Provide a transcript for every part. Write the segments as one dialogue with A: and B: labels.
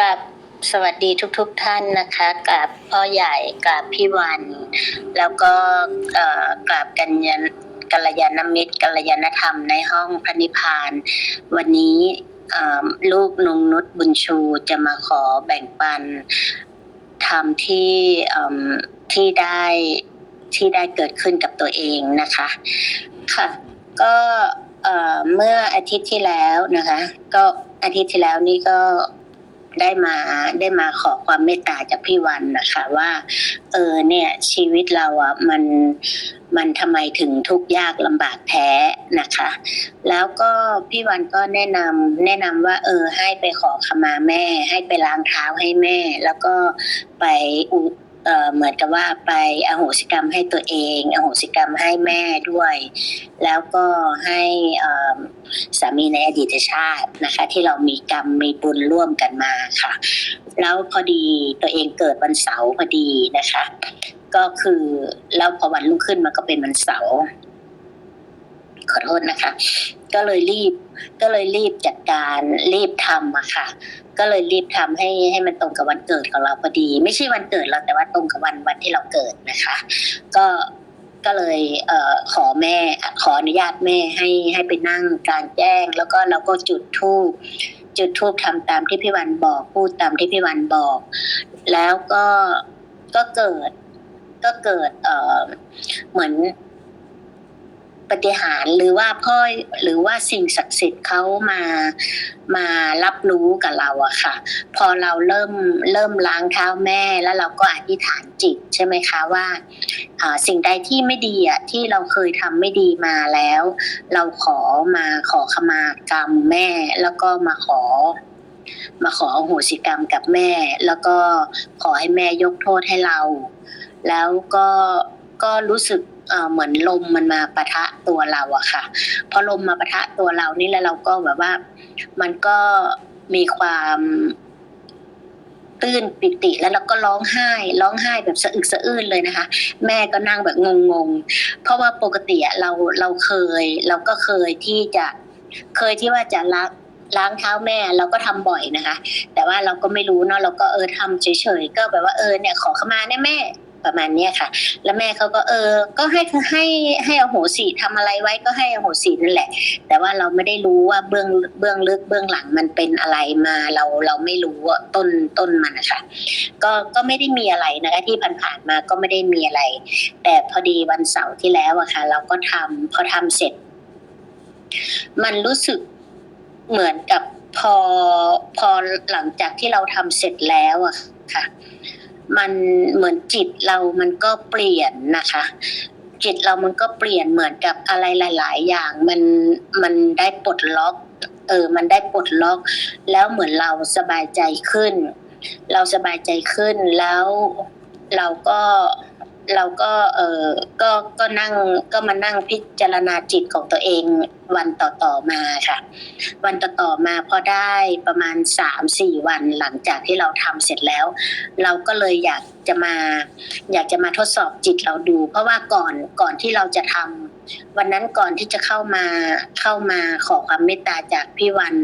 A: กับสวัสดีทุกๆทท่านนะคะ กับพ่อใหญ่กับพี่วัน แล้วก็เอ่อกับกัญญากัลยาณมิตรกัลยาณธรรมในห้องพระนิพพาน วันนี้ลูกนงนุชบุญชูจะมาขอแบ่งปันธรรมที่เอิ่มที่ได้ที่ได้เกิดขึ้นกับตัวเองนะคะ ค่ะ ก็เอ่อเมื่ออาทิตย์ที่แล้วนะคะ ก็อาทิตย์ที่แล้วนี่ก็ ได้มาได้มาขอความเมตตาจากพี่วันนะคะ ว่า เออเนี่ยชีวิตเราอะมันมันทำไมถึงทุกข์ยากลำบากแท้นะคะ แล้วก็พี่วันก็แนะนำแนะนำว่า เออ ให้ไปขอขมาแม่ ให้ไปล้างเท้าให้แม่ แล้วก็ไปอุ เหมือนกับว่าไปอโหสิกรรมให้ตัวเอง อโหสิกรรมให้แม่ด้วย แล้วก็ให้สามีในอดีตชาตินะคะ ที่เรามีกรรมมีบุญร่วมกันมาค่ะ แล้วพอดีตัวเองเกิดวันเสาร์พอดีนะคะ ก็คือแล้วพอวันรุ่งขึ้นมันก็เป็นวันเสาร์ขอโทษนะคะ ก็เลยรีบ ก็เลยรีบจัดการรีบทำอะค่ะ ก็เลยรีบทำให้ให้มันตรงกับวันเกิดของเราพอดี ไม่ใช่วันเกิดเราแต่ว่าตรงกับวันวันที่เราเกิดนะคะ ก็ก็เลยเออขอแม่ขออนุญาตแม่ให้ให้ไปนั่งกลารแจ้ง แล้วก็เราก็จุดธูปจุดธูปทำตามที่พี่วันบอกพูดตามที่พี่วันบอก แล้วก็ก็เกิดก็เกิดเออเหมือน ปฏิหารหรือว่าพ่อหรือว่าสิ่งศักดิ์สิทธิ์เขามามารับรู้กับเราอะค่ะ พอเราเริ่มเริ่มล้างเท้าแม่แล้วเราก็อธิษฐานจิตใช่ไหมคะว่าอ่าสิ่งใดที่ไม่ดีอะที่เราเคยทำไม่ดีมาแล้ว เราขอมาขอขมากรรมแม่แล้วก็มาขอมาขออโหสิกรรมกับแม่ แล้วก็ขอให้แม่ยกโทษให้เรา แล้วก็ก็รู้สึก เหมือนลมมันมาปะทะตัวเราอะค่ะ พอลมมาปะทะตัวเรานี่แล้วเราก็แบบว่า มันก็มีความตื้นปิติแล้วเราก็ร้องไห้ ร้องไห้แบบสะอึกสะอื้นเลยนะคะ แม่ก็นั่งแบบงงๆ เพราะว่าปกติอะเราเราเคย เราก็เคยที่จะเคยที่ว่าจะล้างล้างเท้าแม่เราก็ทำบ่อยนะคะ แต่ว่าเราก็ไม่รู้เนาะเราก็เออทำเฉยๆก็แบบว่าเออเนี่ยขอขมาแน่แม่ ประมาณเนี้ยค่ะ แล้วแม่เขาก็เออ ก็ให้ให้ให้อโหสิทำอะไรไว้ก็ให้อโหสินั่นแหละ แต่ว่าเราไม่ได้รู้ว่าเบื้องเบื้องลึกเบื้องหลังมันเป็นอะไรมาเราเราไม่รู้ว่าต้นต้นมันนะคะก็ก็ไม่ได้มีอะไรนะคะที่ผ่านๆมาก็ไม่ได้มีอะไร แต่พอดีวันเสาร์ที่แล้วอะค่ะ เราก็ทำพอทำเสร็จ มันรู้สึกเหมือนกับพอพอหลังจากที่เราทำเสร็จแล้วอะค่ะ มันเหมือนจิตเรามันก็เปลี่ยนนะคะ จิตเรามันก็เปลี่ยนเหมือนกับอะไรหลาย ๆ อย่างมันมันได้ปลดล็อกเออ มันได้ปลดล็อก แล้วเหมือนเราสบายใจขึ้น เราสบายใจขึ้นแล้วเราก็ เราก็เออก็ก็นั่งก็มานั่งพิจารณาจิตของตัวเองวันต่อๆมาค่ะ วันต่อๆมาพอได้ประมาณสามสี่วันหลังจากที่เราทำเสร็จแล้ว เราก็เลยอยากจะมา อยากจะมาทดสอบจิตเราดู เพราะว่าก่อนก่อนที่เราจะทำวันนั้นก่อนที่จะเข้ามาเข้ามาขอความเมตตาจากพี่วัน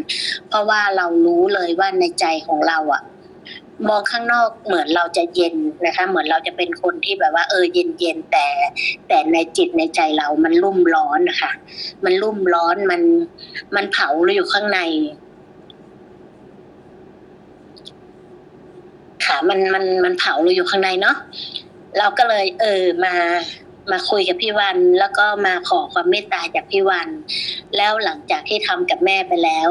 A: เพราะว่าเรารู้เลยว่าในใจของเราอะ มองข้างนอกเหมือนเราจะเย็นนะคะ เหมือนเราจะเป็นคนที่แบบว่า เออเย็นเย็นแต่ แต่ในจิตในใจเรามันรุ่มร้อนนะคะ มันรุ่มร้อนมัน มันเผาอยู่ข้างในค่ะมันมันมันเผาเราอยู่ข้างในเนาะเราก็เลย เออมามาคุยกับพี่วัน แล้วก็มาขอความเมตตาจากพี่วัน แล้วหลังจากที่ทำกับแม่ไปแล้ว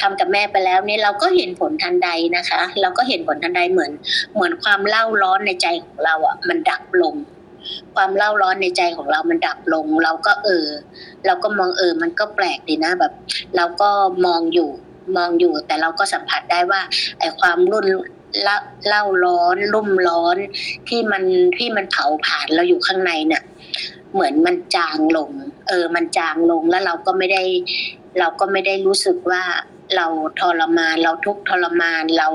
A: ทำกับแม่ไปแล้วเนี่ยเราก็เห็นผลทันใดนะคะ เราก็เห็นผลทันใดเหมือน เหมือนความเล่าร้อนในใจของเราอะ มันดับลง ความเล่าร้อนในใจของเรามันดับลง เราก็เออ เราก็มองเออ มันก็แปลกดีนะแบบ เราก็มองอยู่มองอยู่ แต่เราก็สัมผัสได้ว่าไอ้ความรุ่นเล่าเล่าร้อนรุ่มร้อนที่มันที่มันเผาผ่านเราอยู่ข้างในเนี่ยเหมือนมันจางลง เออ มันจางลงแล้วเราก็ไม่ได้ เราก็ไม่ได้รู้สึกว่า เราทรมานเราทุกทรมานเรา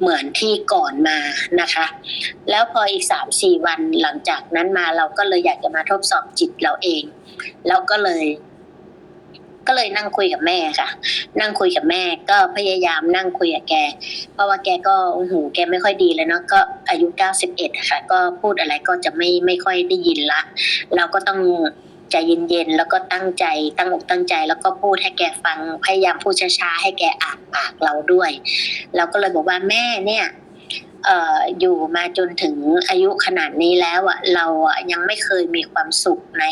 A: เหมือนที่ก่อนมานะคะ แล้วพออีกสามสี่วันหลังจากนั้นมาเราก็เลยอยากจะมาทดสอบจิตเราเองแล้วก็เลย ก็เลยนั่งคุยกับแม่ค่ะ นั่งคุยกับแม่ก็พยายามนั่งคุยกับแก เพราะว่าแกก็หูแกไม่ค่อยดีแล้วเนาะก็อายุ91อะค่ะ ก็พูดอะไรก็จะไม่ไม่ค่อยได้ยินละเราก็ต้อง ใจเย็นๆแล้วก็ตั้งใจตั้งอกตั้งใจ แล้วก็พูดให้แกฟังพยายามพูดช้าๆให้แกอ่านปากเราด้วยเราก็เลยบอกว่าแม่เนี่ยเอ่ออยู่มาจนถึงอายุขนาดนี้แล้วอะเราอะยังไม่เคยมีความสุขใน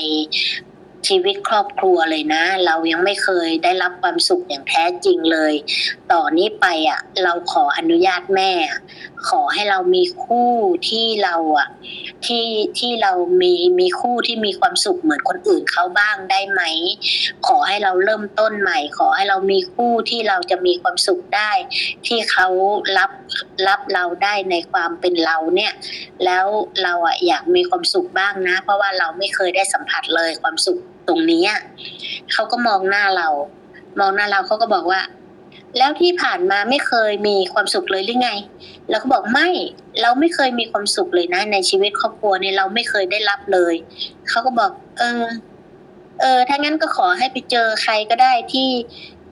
A: ชีวิตครอบครัวเลยนะ เรายังไม่เคยได้รับความสุขอย่างแท้จริงเลย ต่อนี้ไปอะ เราขออนุญาตแม่ ขอให้เรามีคู่ที่เราอะ ที่ที่เรามีมีคู่ที่มีความสุขเหมือนคนอื่นเขาบ้างได้ไหม ขอให้เราเริ่มต้นใหม่ ขอให้เรามีคู่ที่เราจะมีความสุขได้ ที่เขารับรับเราได้ในความเป็นเราเนี่ย แล้วเราอะอยากมีความสุขบ้างนะ เพราะว่าเราไม่เคยได้สัมผัสเลยความสุขตรงนี้เขาก็มองหน้าเรา มองหน้าเราเขาก็บอกว่า แล้วที่ผ่านมาไม่เคยมีความสุขเลยหรือไง เราก็บอกไม่เราไม่เคยมีความสุขเลยนะ ในชีวิตครอบครัวเนี่ยเราไม่เคยได้รับเลยเขาก็บอก เออ เออถ้างั้นก็ขอให้ไปเจอใครก็ได้ที่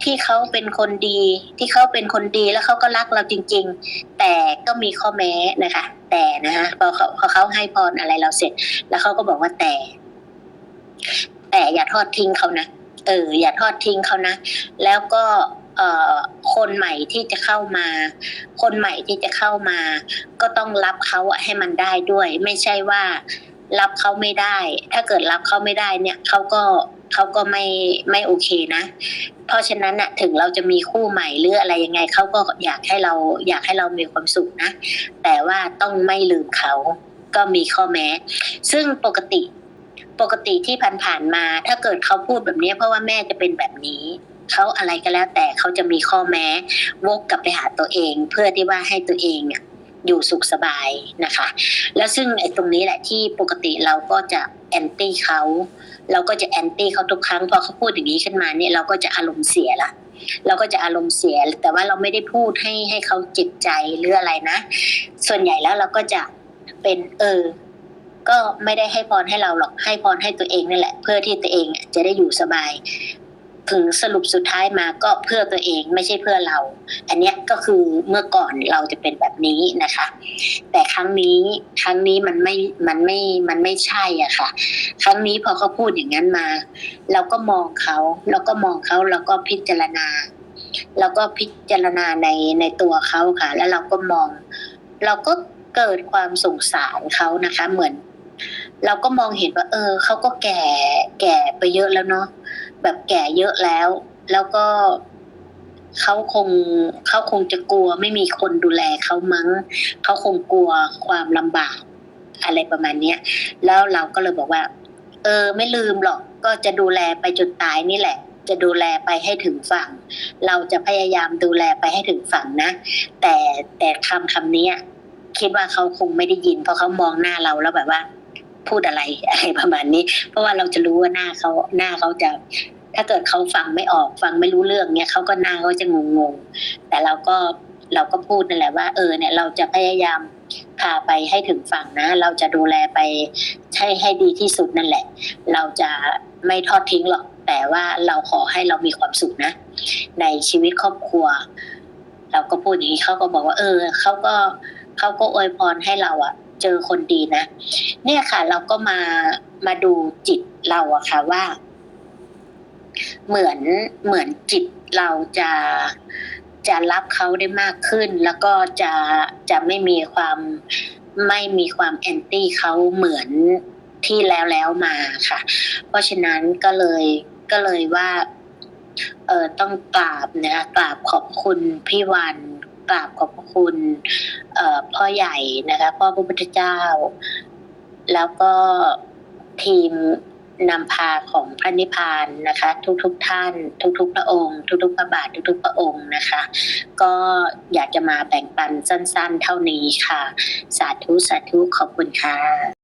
A: ที่เขาเป็นคนดี ที่เขาเป็นคนดีแล้วเขาก็รักเราจริง ๆ แต่ก็มีข้อแม้นะคะ แต่นะคะพอเขาพอเขาให้พรอะไรเราเสร็จ แล้วเขาก็บอกว่าแต่ แต่อย่าทอดทิ้งเขานะเออ อย่าทอดทิ้งเขานะแล้วก็ เอ่อคนใหม่ที่จะเข้ามา คนใหม่ที่จะเข้ามา ก็ต้องรับเขาให้มันได้ด้วย ไม่ใช่ว่ารับเขาไม่ได้ ถ้าเกิดรับเขาไม่ได้เนี่ยเขาก็เขาก็ไม่ไม่โอเคนะ เพราะฉะนั้นนะถึงเราจะมีคู่ใหม่หรืออะไรยังไงเขาก็อยากให้เราอยากให้เรามีความสุขนะ แต่ว่าต้องไม่ลืมเขาก็มีข้อแม้ ซึ่งปกติปกติที่ผ่านๆมา ถ้าเกิดเขาพูดแบบนี้เพราะว่าแม่จะเป็นแบบนี้ เขาอะไรก็แล้วแต่เขาจะมีข้อแม้วกกลับไปหาตัวเอง เพื่อที่ว่าให้ตัวเองเนี่ยอยู่สุขสบายนะคะ แล้วซึ่งไอ้ตรงนี้แหละที่ปกติเราก็จะแอนตี้เขาเราก็จะแอนตี้เขาทุกครั้งพอเขาพูดอย่างนี้ขึ้นมาเนี่ยเราก็จะอารมณ์เสียละเราก็จะอารมณ์เสีย แต่ว่าเราไม่ได้พูดให้ให้เขาเจ็บใจหรืออะไรนะ ส่วนใหญ่แล้วเราก็จะเป็นเออ ก็ไม่ได้ให้พรให้เราหรอกให้พรให้ตัวเองนั่นแหละ เพื่อที่ตัวเองจะได้อยู่สบาย ถึงสรุปสุดท้ายมาก็เพื่อตัวเองไม่ใช่เพื่อเรา อันเนี้ยก็คือเมื่อก่อนเราจะเป็นแบบนี้นะคะ แต่ครั้งนี้ครั้งนี้มันไม่มันไม่มันไม่ใช่อะค่ะ ครั้งนี้พอเขาพูดอย่างนั้นมา เราก็มองเขาเราก็มองเขาเราก็พิจารณาเราก็พิจารณาในในตัวเขาค่ะ แล้วเราก็มอง เราก็เกิดความสงสารเขานะคะ เหมือน เราก็มองเห็นว่า เออเขาก็แก่แก่ไปเยอะแล้วเนาะ แบบแก่เยอะแล้ว แล้วก็เขาคงเขาคงจะกลัวไม่มีคนดูแลเขามั้งเขาคงกลัวความลำบากอะไรประมาณเนี้ยแล้วเราก็เลยบอกว่า เออ ไม่ลืมหรอกก็จะดูแลไปจนตายนี่แหละ จะดูแลไปให้ถึงฝั่ง เราจะพยายามดูแลไปให้ถึงฝั่งนะ แต่แต่คำคำนี้คิดว่าเขาคงไม่ได้ยิน เพราะเขามองหน้าเราแล้วแบบว่า พูดอะไรอะไรประมาณนี้ เพราะว่าเราจะรู้ว่าหน้าเขาหน้าเขาจะ ถ้าเกิดเขาฟังไม่ออกฟังไม่รู้เรื่องเนี่ยเขาก็หน้าเขาจะงงงๆแต่เราก็เราก็พูดนั่นแหละว่าเออเนี่ยเราจะพยายามพาไปให้ถึงฝั่งนะ เราจะดูแลไปให้ให้ดีที่สุดนั่นแหละ เราจะไม่ทอดทิ้งหรอก แต่ว่าเราขอให้เรามีความสุขนะ ในชีวิตครอบครัว เราก็พูดอย่างนี้เขาก็บอกว่า เออเขาก็เขาก็อวยพรให้เราอะ เจอคนดีนะ เนี่ยค่ะ เราก็มามาดูจิตเราอะค่ะว่า เหมือนเหมือนจิตเราจะจะรับเขาได้มากขึ้น แล้วก็จะจะไม่มีความไม่มีความแอนตี้เขาเหมือนที่แล้วแล้วมาค่ะ เพราะฉะนั้นก็เลยก็เลยว่า เออต้องกราบนะกราบขอบคุณพี่วัน กราบขอบคุณพ่อใหญ่นะคะพ่อพระพุทธเจ้า แล้วก็ทีมนำพาของพระนิพพานนะคะ ทุกๆทท่าน ทุกๆพระองค์ ทุกๆพระบาททุกๆพระองค์นะคะ ก็อยากจะมาแบ่งปันสั้นๆ เท่านี้ค่ะ สาธุสาธุขอบคุณค่ะ